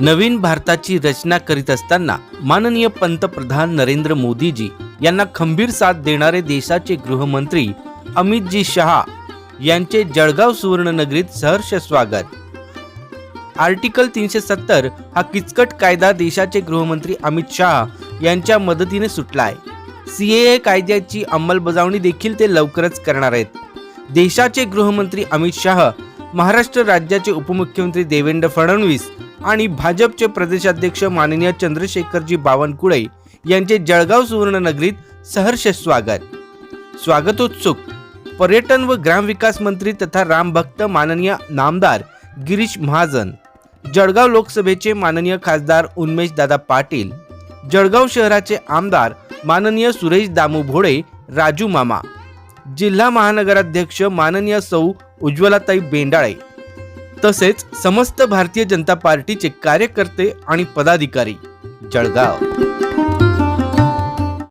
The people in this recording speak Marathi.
नवीन भारताची रचना करीत असताना माननीय पंतप्रधान नरेंद्र मोदीजी यांना खंबीर साथ देणारे देशाचे गृहमंत्री अमितजी शहा यांचे जळगाव सुवर्णनगरीत सहर्ष स्वागत. आर्टिकल तीनशे सत्तर हा किचकट कायदा देशाचे गृहमंत्री अमित शहा यांच्या मदतीने सुटला आहे सीएए कायद्याची अंमलबजावणी देखील ते लवकरच करणार आहेत. देशाचे गृहमंत्री अमित शाह महाराष्ट्र राज्याचे उपमुख्यमंत्री देवेंद्र फडणवीस आणि भाजपचे प्रदेशाध्यक्ष माननीय चंद्रशेखरजी बावनकुळे यांचे जळगाव सुवर्णनगरीत सहर्ष स्वागत. स्वागतोत्सुक. पर्यटन व ग्रामविकास मंत्री तथा रामभक्त माननीय नामदार गिरीश महाजन. जळगाव लोकसभेचे माननीय खासदार उन्मेश दादा पाटील. जळगाव शहराचे आमदार माननीय सुरेश दामू भोळे राजू मामा. जिल्हा महानगराध्यक्ष माननीय सौ उज्ज्वलाताई बेंडाळे तसेच समस्त भारतीय जनता पार्टीचे कार्यकर्ते आणि पदाधिकारी जळगाव.